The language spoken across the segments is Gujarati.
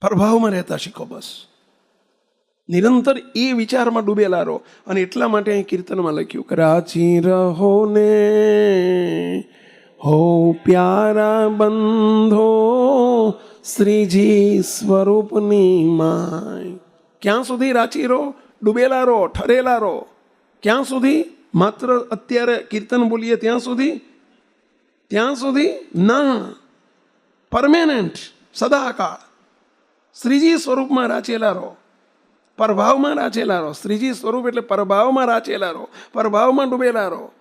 પ્રભાવમાં રહેતા શીખો બસ. નિરંતર એ વિચારમાં ડૂબેલા રહો અને એટલા માટે અહીં કીર્તનમાં લખ્યું કે રાચી રહો ને, હો પ્યારા બંધો, શ્રીજી સ્વરૂપની માય. ક્યાં સુધી રાચી રહો, ડૂબેલા રહો, ઠરેલા રહો? ક્યાં સુધી? માત્ર અત્યારે કીર્તન બોલીએ ત્યાં સુધી? ત્યાં સુધી? ના. પરમેનન્ટ, સદાકાળ. શ્રીજી સ્વરૂપમાં રાચેલા રહો. પરભાવમાં રાચેલા રહો. શ્રીજી સ્વરૂપ એટલે પરભાવમાં રાચેલા રહો. પરભાવમાં ડૂબેલા રહો.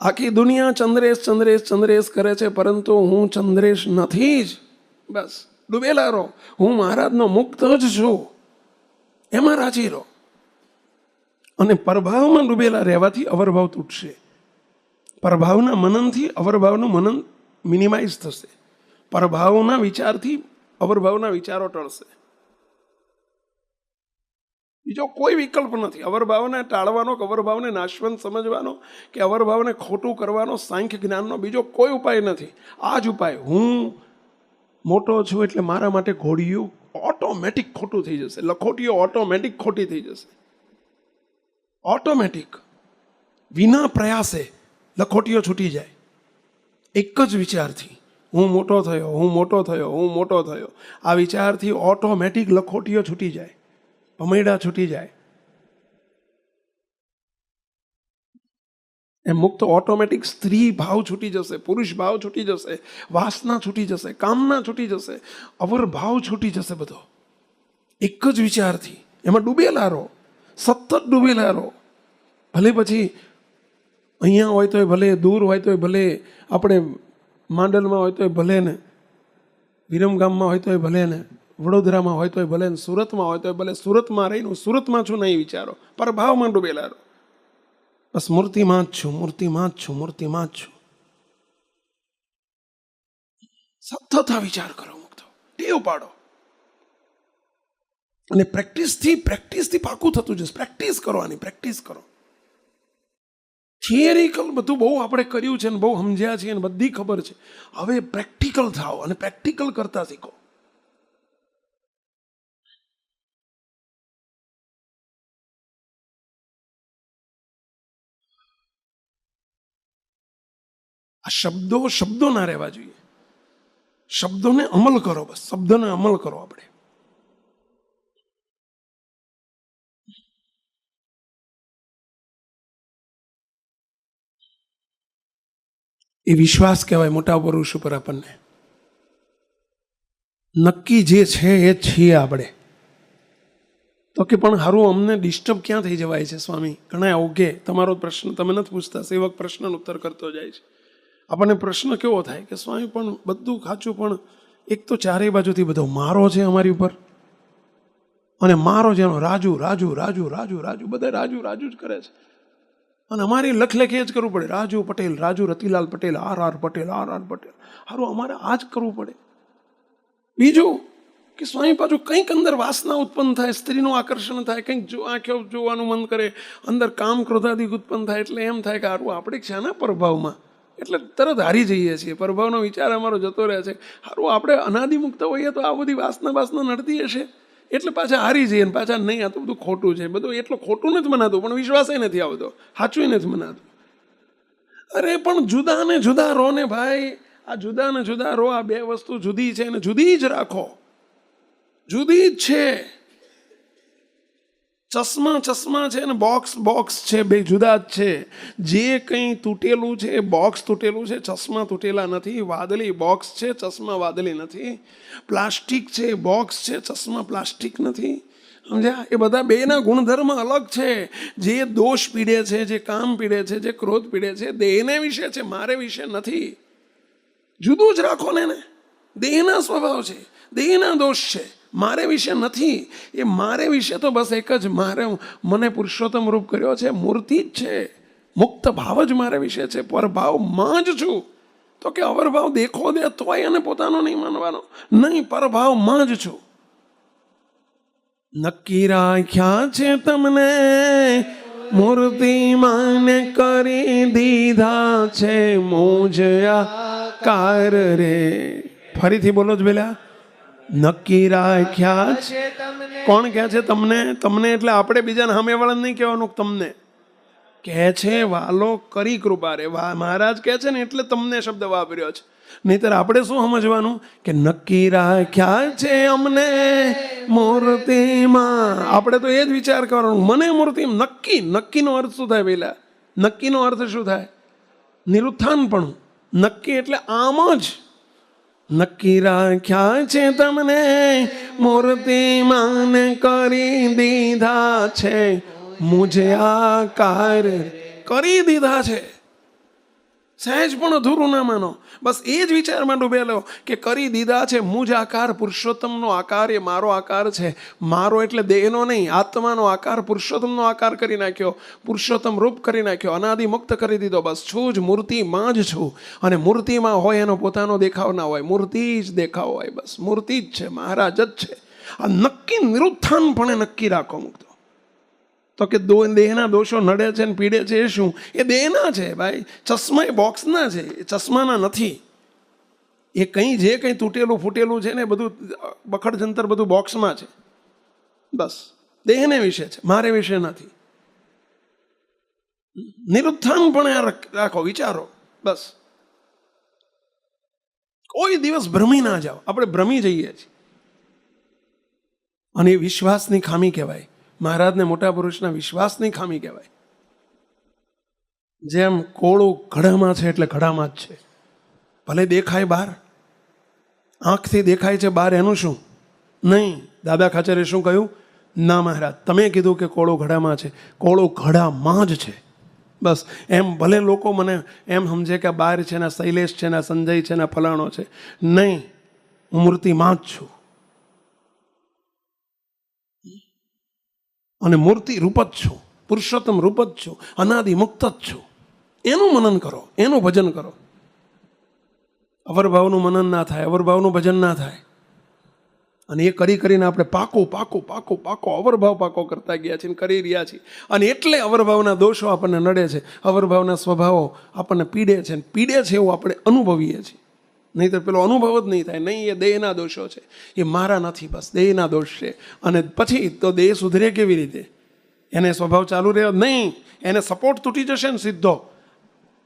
આખી દુનિયા ચંદ્રેશ ચંદ્રેશ ચંદ્રેશ કરે છે, પરંતુ હું ચંદ્રેશ નથી જ. બસ, ડૂબેલા રહો. હું મહારાજનો મુક્ત જ છું. એમાં રાચી રહો. અને પરભાવમાં ડૂબેલા રહેવાથી અવરભાવ તૂટશે. પરભાવના મનનથી અવરભાવનું મનન મિનિમાઇઝ થશે. પરભાવના વિચારથી અવરભાવના વિચારો ટળશે. બીજો કોઈ વિકલ્પ નથી. અવરભાવને ટાળવાનો કે અવરભાવને નાશવંત સમજવાનો કે અવરભાવને ખોટું કરવાનો સાંખ્ય જ્ઞાનનો બીજો કોઈ ઉપાય નથી. આ જ ઉપાય. હું મોટો છું એટલે મારા માટે ઘોડિયું ઓટોમેટિક ખોટું થઈ જશે. લખોટીઓ ઓટોમેટિક ખોટી થઈ જશે. ઓટોમેટિક. વિના પ્રયાસે લખોટીઓ છૂટી જાય. એક જ વિચારથી. હું મોટો થયો, હું મોટો થયો, હું મોટો થયો. આ વિચારથી ઓટોમેટિક લખોટીઓ છૂટી જાય, ભમૈડા છૂટી જાય. એમ મુક્ત ઓટોમેટિક સ્ત્રી ભાવ છૂટી જશે, પુરુષ ભાવ છૂટી જશે, વાસના છૂટી જશે, કામના છૂટી જશે, અવર ભાવ છૂટી જશે બધો. એક જ વિચારથી. એમાં ડૂબેલા રહો સતત ડૂબેલા રહો ભલે પછી અહીંયા હોય તોય ભલે, દૂર હોય તોય ભલે, આપણે માંડલમાં હોય તોય ભલે ને વિરમગામમાં હોય તોય ભલે ને, વડોદરામાં હોય તોય ભલે ને, સુરતમાં હોય તોય ભલે, સુરતમાં રહીને હું સુરતમાં છું નહીં વિચારો. પર ભાવમાં ડૂબેલા રહો બસ મૂર્તિમાં જ છું, મૂર્તિમાં જ છું, મૂર્તિમાં જ છું. સતત આ વિચાર કરો મુક્તો ટેવ પાડો. અને પ્રેક્ટિસથી પ્રેક્ટિસથી પાકું થતું જશે. પ્રેક્ટિસ કરો આની, પ્રેક્ટિસ કરો. થિયરિકલ બધું બહુ આપણે કર્યું છે ને બહુ સમજ્યા છીએ ને બધી ખબર છે. હવે પ્રેક્ટિકલ થાઓ અને પ્રેક્ટિકલ કરતા શીખો. આ શબ્દો શબ્દો ના રહેવા જોઈએ. શબ્દોને અમલ કરો બસ, શબ્દોને અમલ કરો આપણે. એ વિશ્વાસ કહેવાય મોટા પુરુષ ઉપર આપણને. નક્કી જે છે એ છીએ આપણે. તો કે પણ હારું, અમને ડિસ્ટર્બ ક્યાં થઈ જવાય છે સ્વામી? ઘણા ઓકે તમારો પ્રશ્ન તમે નથી પૂછતા, સેવક પ્રશ્નનો ઉત્તર કરતો જાય છે. આપણને પ્રશ્ન કેવો થાય કે, સ્વામી, પણ બધું ખાચું પણ એક તો ચારેય બાજુથી બધો મારો છે અમારી ઉપર. અને મારો જેનો રાજુ રાજુ રાજુ રાજુ રાજુ, બધા રાજુ રાજુ જ કરે છે. અને અમારી લખલેખે જ કરવું પડે. Raju Patel, Raju Ratilal Patel, R R Patel, R R Patel. હારું, અમારે આ જ કરવું પડે. બીજું કે સ્વામી પાછું કંઈક અંદર વાસના ઉત્પન્ન થાય, સ્ત્રીનું આકર્ષણ થાય, કંઈક જો આંખો જોવાનું મન કરે, અંદર કામ ક્રોધાદિક ઉત્પન્ન થાય, એટલે એમ થાય કે હારું, આપણે છે ને પ્રભાવમાં? એટલે તરત હારી જઈએ છીએ. પ્રભાવનો વિચાર અમારો જતો રહે છે. હારું, આપણે અનાદિમુક્ત હોઈએ તો આ બધી વાસના વાસના નડતી હશે? એટલે પાછા હારી જઈએ પાછા નહીં, આ તો બધું ખોટું છે. બધું એટલું ખોટું નથી મનાતું, પણ વિશ્વાસ નથી આવતો. સાચું નથી મનાતું. અરે, પણ જુદા ને જુદા રો ને ભાઈ. આ જુદા ને જુદા રો આ બે વસ્તુ જુદી છે ને જુદી જ રાખો. જુદી જ છે. ચશ્મા ચશ્મા છે ને બોક્સ બોક્સ છે, બે જુદા જ છે. જે કંઈ તૂટેલું છે બોક્સ તૂટેલું છે, ચશ્મા તૂટેલા નથી, વાદળી બોક્સ છે, ચશ્મા વાદળી નથી. પ્લાસ્ટિક છે બોક્સ છે, ચશ્મા પ્લાસ્ટિક નથી. સમજ્યા? એ બધા બેના ગુણધર્મ અલગ છે. જે દોષ પીડે છે, જે કામ પીડે છે, જે ક્રોધ પીડે છે દેહને વિશે છે, મારે વિશે નથી. જુદું જ રાખો ને દેહના સ્વભાવ છે. દેહના દોષ છે. મારે વિશે નથી. એ મારે વિશે તો બસ એક જ મારે મને પુરુષોત્તમ રૂપ કર્યો છે, મૂર્તિ જ છે. મુક્ત ભાવ જ મારે વિશે છે. પરભાવમાં જ છું. તો કે અવરભાવ દેખો દે તોય એને પોતાનો નહીં માનવાનો. નહીં પરભાવમાં જ છું. નક્કી રાખ્યા છે તમને. મૂર્તિમાન કરી દીધા છે મોજ કાર રે. ફરીથી બોલો જ પેલા નક્કી રાખ્યા છે કોણ કહે છે તમને? તમને એટલે આપણે બીજાને સામેવાળાને નહીં કહેવાનું તમને. કહે છે વાલો કરી કૃપા રે. વા મહારાજ કહે છે ને એટલે તમને શબ્દ વાપર્યો છે. નહીતર આપણે શું સમજવાનું? કે નક્કી રાખ્યા છે અમને મૂર્તિમાં. આપણે તો એ જ વિચાર કરવાનો. મને મૂર્તિ નક્કી નક્કીનો અર્થ શું થાય પહેલાં? નક્કીનો અર્થ શું થાય? નિરુત્થાનપણું. નક્કી એટલે આમ જ. નક્કી રાખ્યા છે તમને મૂર્તિમાન કરી દીધા છે. મુજે આકાર કરી દીધા છે. સહેજ પણ અધૂરું ના માનો. બસ એ જ વિચારમાં ડૂબેલો કે કરી દીધા છે, મુજ આકાર પુરુષોત્તમનો આકાર એ મારો આકાર છે. મારો એટલે દેહનો નહીં, આત્માનો આકાર, પુરુષોત્તમનો આકાર કરી નાખ્યો. પુરુષોત્તમ રૂપ કરી નાખ્યો, અનાદિ મુક્ત કરી દીધો. બસ છું જ મૂર્તિમાં જ છું. અને મૂર્તિમાં હોય એનો પોતાનો દેખાવ ના હોય. મૂર્તિ જ દેખાવ હોય બસ. મૂર્તિ જ છે, મહારાજ જ છે. આ નક્કી નિરુત્થાનપણે નક્કી રાખો મુક્તો. તો કે દો દેહના દોષો નડે છે ને પીડે છે એ શું? એ દેહના છે ભાઈ. ચશ્મા એ બોક્સના છે. એ ચશ્માના નથી. એ કંઈ જે કંઈ તૂટેલું ફૂટેલું છે ને બધું, બખડ જંતર બધું બોક્સમાં છે. બસ. દેહને વિશે છે. મારે વિશે નથી. નિરુત્થાનપણે આ રાખો, વિચારો. બસ. કોઈ દિવસ ભ્રમી ના જાઓ. આપણે ભ્રમી જઈએ છીએ. અને એ વિશ્વાસની ખામી કહેવાય. મહારાજને મોટા પુરુષના વિશ્વાસની ખામી કહેવાય. જેમ કોળું ઘડામાં છે એટલે ઘડામાં જ છે. ભલે દેખાય બહાર, આંખથી દેખાય છે બહાર એનું શું? નહીં. દાદા ખાચરે શું કહ્યું? ના મહારાજ, તમે કીધું કે કોળો ઘડામાં છે. કોળો ઘડામાં જ છે. બસ, એમ ભલે લોકો મને એમ સમજે કે બહાર છે ને શૈલેષ છે ને સંજય છે ને ફલાણો છે. નહીં, હું મૂર્તિમાં જ છું. અને મૂર્તિ રૂપ જ છું. પુરુષોત્તમ રૂપ જ છું. અનાદિ મુક્ત જ છું. એનું મનન કરો. એનું ભજન કરો. અવરભાવનું મનન ના થાય. અવરભાવનું ભજન ના થાય. અને એ કરી કરીને આપણે પાકો પાકો પાકો પાકો, અવરભાવ પાકો કરતા ગયા છીએ કરી રહ્યા છીએ. અને એટલે અવરભાવના દોષો આપણને નડે છે. અવરભાવના સ્વભાવો આપણને પીડે છે પીડે છે એવું આપણે અનુભવીએ છીએ. નહીં તો પેલો અનુભવ જ નહીં થાય. નહીં, એ દેહના દોષો છે. એ મારા નથી બસ, દેહના દોષ છે. અને પછી તો દેહ સુધરે કેવી રીતે? એને સ્વભાવ ચાલુ રહ્યો? નહીં, એને સપોર્ટ તૂટી જશે ને સીધો.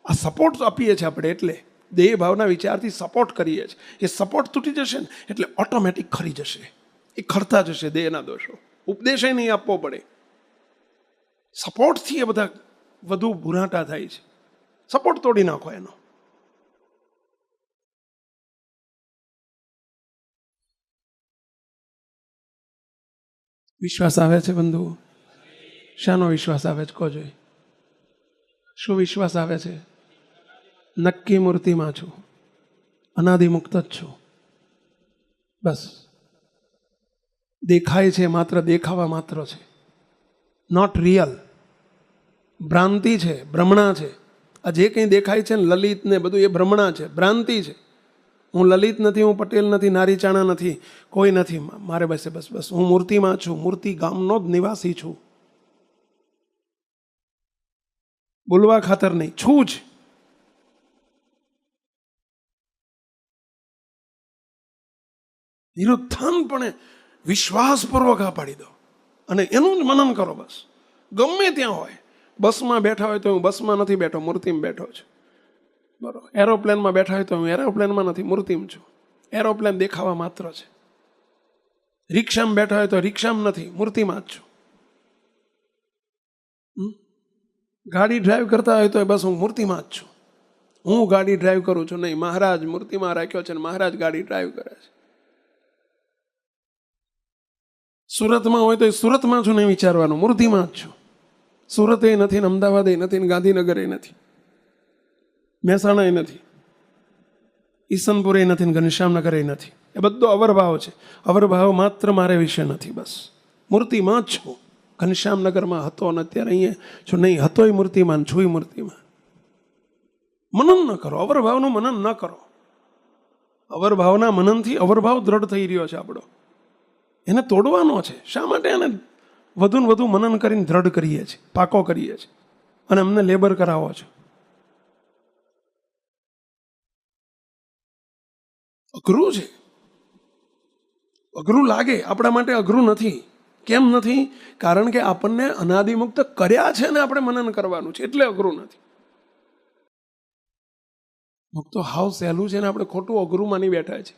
આ સપોર્ટ આપીએ છીએ આપણે એટલે. દેહ ભાવના વિચારથી સપોર્ટ કરીએ છીએ. એ સપોર્ટ તૂટી જશે ને એટલે ઓટોમેટિક ખરી જશે. એ ખરતા જશે દેહના દોષો. ઉપદેશ નહીં આપવો પડે. સપોર્ટથી એ બધા વધુ ભૂરાટા થાય છે. સપોર્ટ તોડી નાખો એનો. વિશ્વાસ આવે છે બંધુ શાનો વિશ્વાસ આવે છે? કોજો શું વિશ્વાસ આવે છે? નક્કી મૂર્તિમાં છું. અનાદિમુક્ત જ છું. બસ. દેખાય છે માત્ર, દેખાવા માત્ર છે. નોટ રિયલ ભ્રાંતિ છે, ભ્રમણા છે. આ જે કંઈ દેખાય છે ને લલિત ને બધું એ ભ્રમણા છે, ભ્રાંતિ છે. હું લલિત નથી, હું પટેલ નથી નારીચાણા નથી, કોઈ નથી. મારે બસ બસ બસ. હું મૂર્તિમાં છું, મૂર્તિ ગામનો જ નિવાસી છું. બોલવા ખાતર નહીં, છું જ. નિરુત્થાનપણે વિશ્વાસપૂર્વક આ પાડી દો. અને એનું જ મનન કરો બસ. ગમે ત્યાં હોય. બસમાં બેઠા હોય તો હું બસમાં નથી બેઠો, મૂર્તિમાં બેઠો છું. બરોબર. એરોપ્લેનમાં બેઠા હોય તો હું એરોપ્લેનમાં નથી, મૂર્તિમાં છું. એરોપ્લેન દેખાવા માત્ર છે. રિક્ષામાં બેઠા હોય તો રિક્ષામાં નથી, મૂર્તિમાં જ છું? ગાડી ડ્રાઈવ કરતા હોય તો બસ હું મૂર્તિમાં જ છું. હું ગાડી ડ્રાઈવ કરું છું નહીં, મહારાજ મૂર્તિમાં રાખ્યો છે ને મહારાજ ગાડી ડ્રાઈવ કરે છે. સુરતમાં હોય તો એ સુરતમાં છું નહીં વિચારવાનું, મૂર્તિમાં જ છું. સુરત નથી ને અમદાવાદ નથી ને ગાંધીનગર નથી. મહેસાણા એ નથી. ઈસનપુર એ નથી ઘનશ્યામનગર એ નથી. એ બધો અવરભાવ છે. અવરભાવ માત્ર મારે વિશે નથી બસ. મૂર્તિમાં જ છું. ઘનશ્યામનગરમાં હતો અને અત્યારે અહીંયા છું. નહીં હતો એ મૂર્તિમાન, છું મૂર્તિમાં મનન ન કરો. અવરભાવનું મનન ન કરો. અવરભાવના મનનથી અવરભાવ દ્રઢ થઈ રહ્યો છે આપણો. એને તોડવાનો છે. શા માટે એને વધુ ને વધુ મનન કરીને દ્રઢ કરીએ છીએ? પાકો કરીએ છીએ. અને અમને લેબર કરાવો છો. અઘરું છે. અઘરું લાગે આપણા માટે અઘરું નથી. કેમ નથી? કારણ કે આપણને અનાદિમુક્ત કર્યા છે ને આપણે મનન કરવાનું છે, એટલે અઘરું નથી. મુક્ત હાવ સહેલું છે ને આપણે ખોટું અઘરું માની બેઠા છે.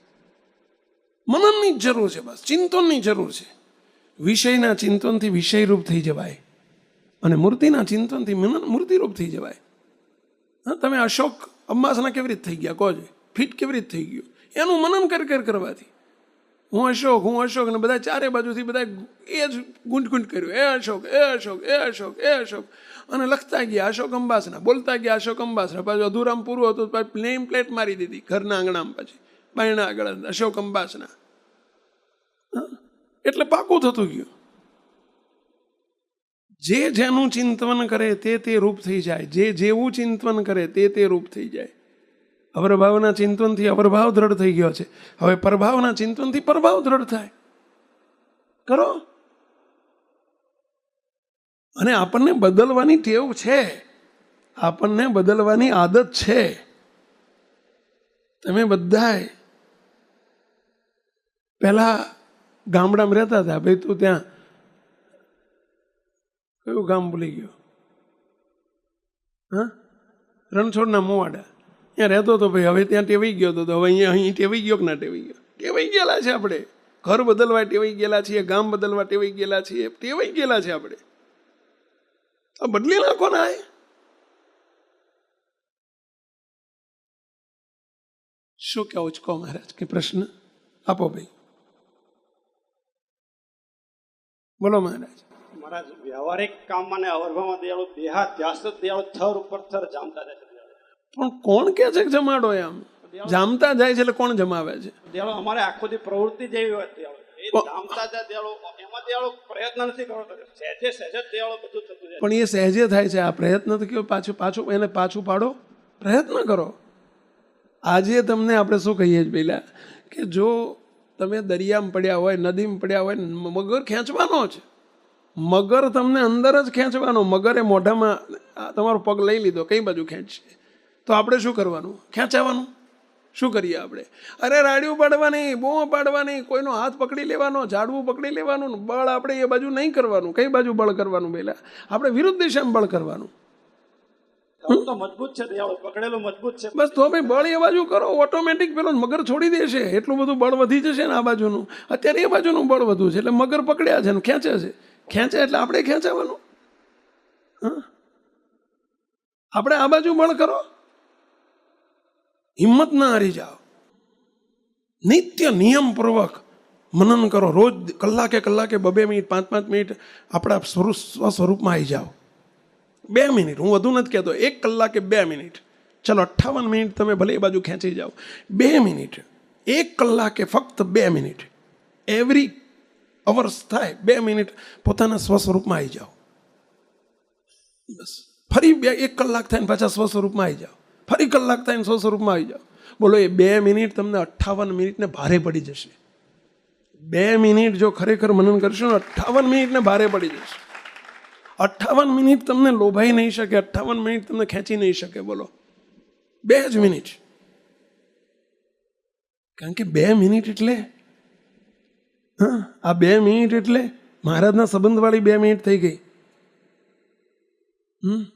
મનનની જ જરૂર છે બસ, ચિંતનની જરૂર છે. વિષયના ચિંતનથી વિષયરૂપ થઈ જવાય અને મૂર્તિના ચિંતનથી મનન મૂર્તિરૂપ થઈ જવાય. હા, તમે અશોક અંબાસના કેવી રીતે થઈ ગયા? કહો ફિટ કેવી રીતે થઈ ગયું? એનું મનન કર કર કરવાથી. હું અશોક હું અશોક ને બધા ચારે બાજુથી બધા એ જ ગુંજ ગુંજ કર્યું. એ અશોક એ અશોક એ અશોક એ અશોક. અને લખતા ગયા અશોક અંબાસના, બોલતા ગયા અશોક અંબાસના. પાછું અધૂરામ પૂરું હતું, પાછું નેમ પ્લેટ મારી દીધી ઘરના આંગણામાં પછી. બાયણા આગળ અશોક અંબાસના? એટલે પાકું થતું ગયું. જે જેનું ચિંતન કરે તે તે રૂપ થઈ જાય. જે જેવું ચિંતન કરે તે તે રૂપ થઈ જાય. અવરભાવના ચિંતનથી અવરભાવ દ્રઢ થઈ ગયો છે. હવે પરભાવના ચિંતનથી પરભાવ દ્રઢ થાય. કરો. અને આપણને બદલવાની ટેવ છે. આપણને બદલવાની આદત છે. તમે બધાય પહેલા ગામડામાં રહેતા હતા. ભાઈ તું ત્યાં કયું ગામ ભૂલી ગયો? હા? રણછોડના મુવાડા. ત્યાં રહેતો હતો ભાઈ, હવે ત્યાં ટેવાઈ ગયો હતો તો હવે અહીંયા અહીં ટેવાઈ ગયો કે ના ટેવાઈ ગયો? ટેવાઈ ગયેલા છે આપણે. ઘર બદલવા ટેવાઈ ગયેલા છીએ, ગામ બદલવા ટેવાઈ ગયેલા છીએ, ટેવાઈ ગયેલા છે આપણે. આ બદલી નાખો ના શું કહો છો કહો મહારાજ, કે પ્રશ્ન? આપો ભાઈ. બોલો મહારાજ. મહારાજ, વ્યવહારિક કામમાં ને અવરભાવમાં દયાળુ દેહા ધ્યાસ દયાળુ થર ઉપર થર જામતા જાય છે. પણ કોણ કે છે કે જમાડો એમ? જામતા જાય છે એટલે કોણ જમાવે છે? અમારે આખો દી પ્રવૃત્તિ જેવી જાય પણ એ સહેજે થાય છે. આ પ્રયત્ન તો કયો પાછું પાછું એને પાછું પાડો. પ્રયત્ન કરો. આજે તમને આપણે શું કહીએ છીએ પહેલા કે જો તમે દરિયામાં પડ્યા હોય નદીમાં પડ્યા હોય મગર ખેંચવાનો જ મગર તમને અંદર જ ખેંચવાનો. મગરે મોઢામાં તમારો પગ લઈ લીધો કઈ બાજુ ખેંચશે? તો આપણે શું કરવાનું? ખેંચાવાનું? શું કરીએ આપણે? અરે રાડિયું પાડવાની બૂમો પાડવાની કોઈનો હાથ પકડી લેવાનો ઝાડવું પકડી લેવાનું બળ આપણે એ બાજુ નહીં કરવાનું. કઈ બાજુ બળ કરવાનું પહેલાં? આપણે વિરુદ્ધ દિશામાં બળ કરવાનું. મજબૂત છે પકડેલું મજબૂત છે. બસ તો ભાઈ બળ એ બાજુ કરો ઓટોમેટિક પેલો મગર છોડી દેશે એટલું બધું બળ વધી જશે ને આ બાજુનું. અત્યારે એ બાજુનું બળ વધુ છે એટલે મગર પકડ્યા છે ને ખેંચે છે. ખેંચે એટલે આપણે ખેંચાવાનું? હા? આપણે આ બાજુ બળ કરો. હિંમત ના હારી જાઓ નિત્ય નિયમપૂર્વક મનન કરો રોજ કલાકે કલાકે બબે મિનિટ પાંચ પાંચ મિનિટ આપણા સ્વરૂપ સ્વસ્વરૂપમાં આવી જાઓ બે મિનિટ હું વધુ નથી કહેતો એક કલાકે બે મિનિટ ચલો અઠ્ઠાવન મિનિટ તમે ભલે એ બાજુ ખેંચી જાઓ બે મિનિટ એક કલાકે ફક્ત બે મિનિટ એવરી અવર્સ થાય બે મિનિટ પોતાના સ્વસ્વરૂપમાં આવી જાઓ બસ ફરી બે એક કલાક થાય ને પાછા સ્વસ્વરૂપમાં આવી જાઓ ફરી કલાક થાય સો સ્વસ્વરૂપમાં આવી જાઓ. બોલો, એ બે મિનિટ તમને અઠ્ઠાવન મિનિટને ભારે પડી જશે. બે મિનિટ જો ખરેખર મનન કરશો ને, અઠ્ઠાવન મિનિટને ભારે પડી જશે. અઠ્ઠાવન મિનિટ તમને લોભાઈ નહીં શકે, અઠ્ઠાવન મિનિટ તમને ખેંચી નહીં શકે, બોલો. બે જ મિનિટ. કારણ કે બે મિનિટ એટલે, હા, આ બે મિનિટ એટલે મહારાજના સંબંધવાળી બે મિનિટ થઈ ગઈ. હમ?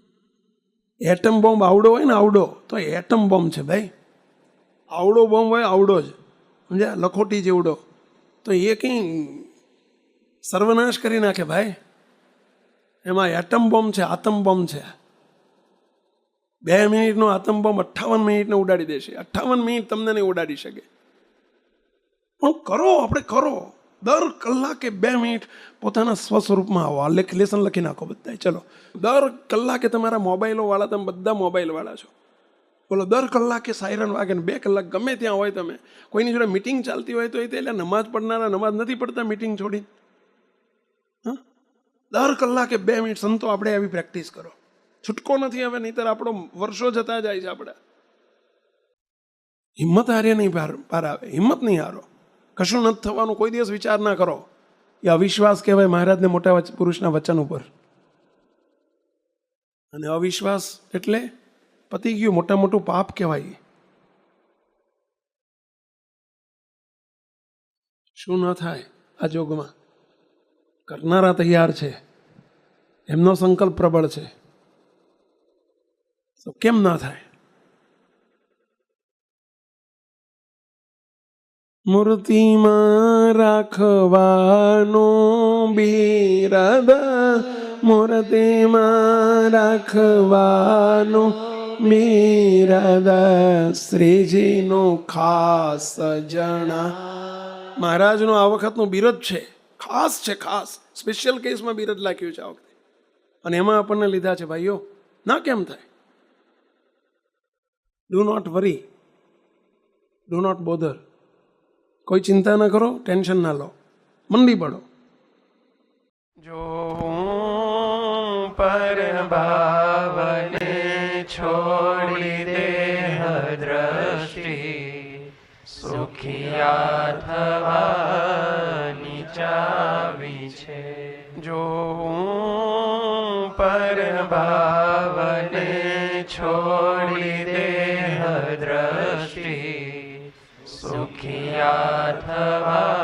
એટમ બોમ્બ આવડો હોય ને આવડો, તો એટમ બોમ્બ છે ભાઈ. આવડો બોમ્બ હોય, આવડો જ. સમજ્યા? લખોટી જેવડો. તો એ કંઈ સર્વનાશ કરી નાખે ભાઈ. એમાં એટમ બોમ્બ છે, આતમ બોમ્બ છે. બે મિનિટનો આતમ બોમ્બ અઠ્ઠાવન મિનિટને ઉડાડી દેશે. અઠ્ઠાવન મિનિટ તમને નહીં ઉડાડી શકે. પણ કરો, આપણે કરો. દર કલાકે બે મિનિટ પોતાના સ્વસ્વરૂપમાં આવો. આ લેખ લેસન લખી નાખો બધા ચલો. દર કલાકે તમારા મોબાઈલોવાળા, તમે બધા મોબાઈલ વાળા છો. બોલો, દર કલાકે સાયરન વાગે ને બે કલાક ગમે ત્યાં હોય તમે. કોઈની જોડે મિટિંગ ચાલતી હોય તો એ એટલે નમાઝ પડનારા નમાઝ નથી પડતા મિટિંગ છોડી. હા? દર કલાકે બે મિનિટ સંતો આપણે આવી પ્રેક્ટિસ કરો. છૂટકો નથી હવે, નહીતર આપણો વર્ષો જતા જાય છે આપણે. હિંમત હારે નહીં પાર પાર આવે. હિંમત નહીં હારો. કશું નથી થવાનું, કોઈ દિવસ વિચાર ના કરો. એ અવિશ્વાસ કહેવાય મહારાજને મોટા પુરુષના વચન ઉપર. અને અવિશ્વાસ એટલે પતી ગયું, મોટા મોટું પાપ કહેવાય. શું ન થાય આ જોગમાં? કરનારા તૈયાર છે. એમનો સંકલ્પ પ્રબળ છે. તો કેમ ના થાય? મૂર્તિમાં રાખવાનો બિરાદા, મૂર્તિમાં રાખવાનો બિરાદા. શ્રીજીનો ખાસ જણા. મહારાજનો આ વખતનું બિરદ છે. ખાસ છે, ખાસ. સ્પેશિયલ કેસમાં બિરદ લાગ્યું છે આ વખતે. અને એમાં આપણને લીધા છે, ભાઈઓ. ના કેમ થાય? Do not worry do not bother કોઈ ચિંતા ના કરો, ટેન્શન ના લો. મંડી પડો જો પર ભાવને છોડી દે દ્રષ્ટિ સુખિયા થવાની ચાવી છે. જો પર ભાવને દ્રષ્ટિ થવા